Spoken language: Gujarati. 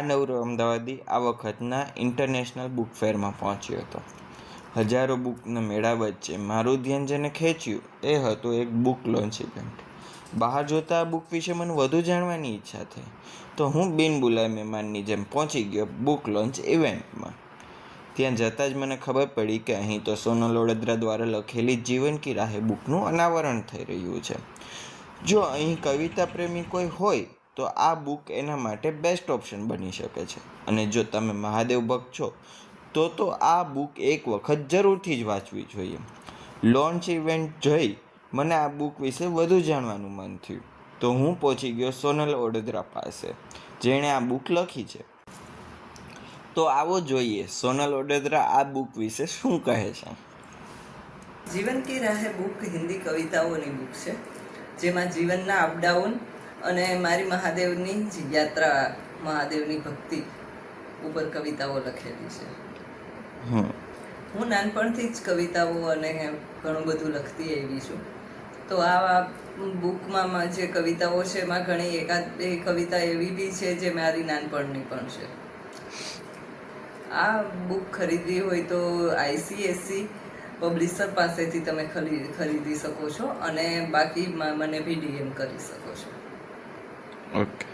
આ નવરો અમદાવાદી આ વખતના ઇન્ટરનેશનલ બુક ફેરમાં પહોંચ્યો હતો. હજારો બુકના મેળા વચ્ચે મારું ધ્યાન જેને ખેંચ્યું, એ હતું એક બુક લોન્ચ ઇવેન્ટ બહાર જોતા આ બુક વિશે મને વધુ જાણવાની ઈચ્છા થઈ. તો હું બિન બોલાય મહેમાનની જેમ પહોંચી ગયો બુક લોન્ચ ઇવેન્ટમાં ત્યાં જતાં જ મને ખબર પડી કે અહીં તો સોનલ વડોદરા દ્વારા લખેલી જીવન કી રાહે બુકનું અનાવરણ થઈ રહ્યું છે. જો અહીં કવિતા પ્રેમી કોઈ હોય તો આ બુક એના માટે બેસ્ટ ઓપ્શન બની શકે છે. અને જો તમે મહાદેવ ભક્ત છો, તો તો આ બુક એક વખત જરૂરથી જ વાંચવી જોઈએ. લોન્ચ ઇવેન્ટ જોઈ મને આ બુક વિશે વધુ જાણવાનું મન થયું. તો હું પહોંચી ગયો સોનલ ઓડોદરા પાસે, જેણે આ બુક લખી છે. તો આવો જોઈએ સોનલ ઓડોદરા આ બુક વિશે શું કહે છે. જીવન કી રાહે બુક હિન્દી કવિતાઓની બુક છે, જેમાં જીવનના અપડાઉન અને મારી મહાદેવની જ યાત્રા મહાદેવની ભક્તિ ઉપર કવિતાઓ લખેલી છે. હું નાનપણથી જ કવિતાઓ અને ઘણું બધું લખતી આવી છું. તો આ બુકમાં જે કવિતાઓ છે એમાં ઘણી એકાદ બે કવિતા એવી બી છે જે મારી નાનપણની પણ છે. આ બુક ખરીદવી હોય તો આઈસીએસસી પબ્લિશર પાસેથી તમે ખરી ખરીદી શકો છો અને બાકી મને બી ડીએમ કરી શકો છો. Okay.